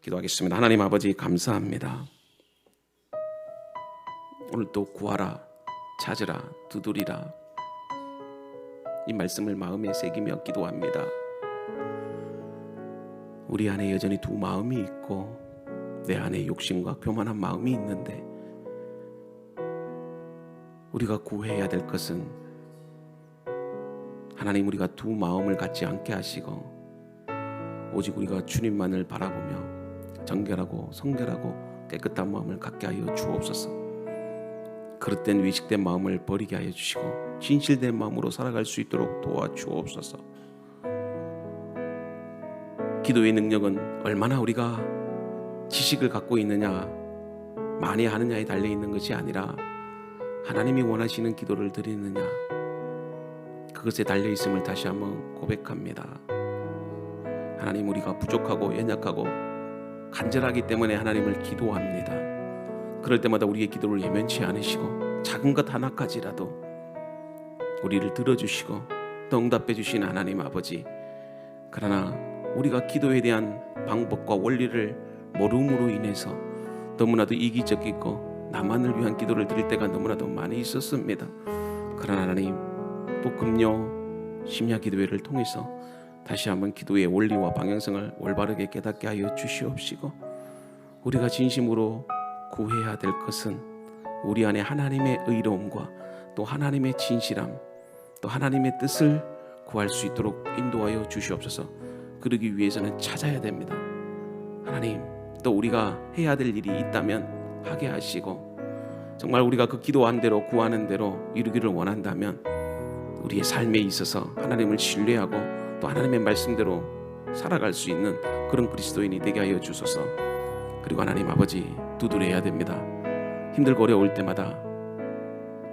기도하겠습니다. 하나님 아버지 감사합니다. 오늘 또 구하라, 찾으라, 두드리라. 이 말씀을 마음에 새기며 기도합니다. 우리 안에 여전히 두 마음이 있고 내 안에 욕심과 교만한 마음이 있는데 우리가 구해야 될 것은 하나님 우리가 두 마음을 갖지 않게 하시고 오직 우리가 주님만을 바라보며 정결하고 성결하고 깨끗한 마음을 갖게 하여 주옵소서. 그릇된 위식된 마음을 버리게 하여 주시고 진실된 마음으로 살아갈 수 있도록 도와주옵소서. 기도의 능력은 얼마나 우리가 지식을 갖고 있느냐, 많이 하느냐에 달려 있는 것이 아니라 하나님이 원하시는 기도를 드리느냐, 그것에 달려 있음을 다시 한번 고백합니다. 하나님 우리가 부족하고 연약하고 간절하기 때문에 하나님을 기도합니다. 그럴 때마다 우리의 기도를 예면치 않으시고 작은 것 하나까지라도 우리를 들어주시고 또 응답해 주신 하나님 아버지 그러나 우리가 기도에 대한 방법과 원리를 모름으로 인해서 너무나도 이기적이고 나만을 위한 기도를 드릴 때가 너무나도 많이 있었습니다. 그러나 하나님 또 금요 심야 기도회를 통해서 다시 한번 기도의 원리와 방향성을 올바르게 깨닫게 하여 주시옵시고 우리가 진심으로 구해야 될 것은 우리 안에 하나님의 의로움과 또 하나님의 진실함 또 하나님의 뜻을 구할 수 있도록 인도하여 주시옵소서. 그러기 위해서는 찾아야 됩니다. 하나님, 또 우리가 해야 될 일이 있다면 하게 하시고 정말 우리가 그 기도한 대로 구하는 대로 이루기를 원한다면 우리의 삶에 있어서 하나님을 신뢰하고 또 하나님의 말씀대로 살아갈 수 있는 그런 그리스도인이 되게 하여 주소서. 그리고 하나님 아버지 두드려야 됩니다. 힘들고 어려울 때마다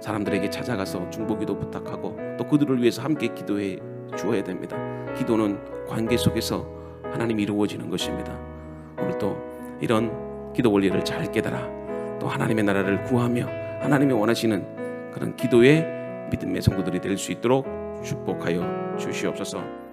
사람들에게 찾아가서 중보기도 부탁하고 또 그들을 위해서 함께 기도해 주어야 됩니다. 기도는 관계 속에서 하나님 이루어지는 것입니다. 오늘 또 이런 기도 원리를 잘 깨달아 또 하나님의 나라를 구하며 하나님이 원하시는 그런 기도의 믿음의 성도들이 될 수 있도록 축복하여 주시옵소서.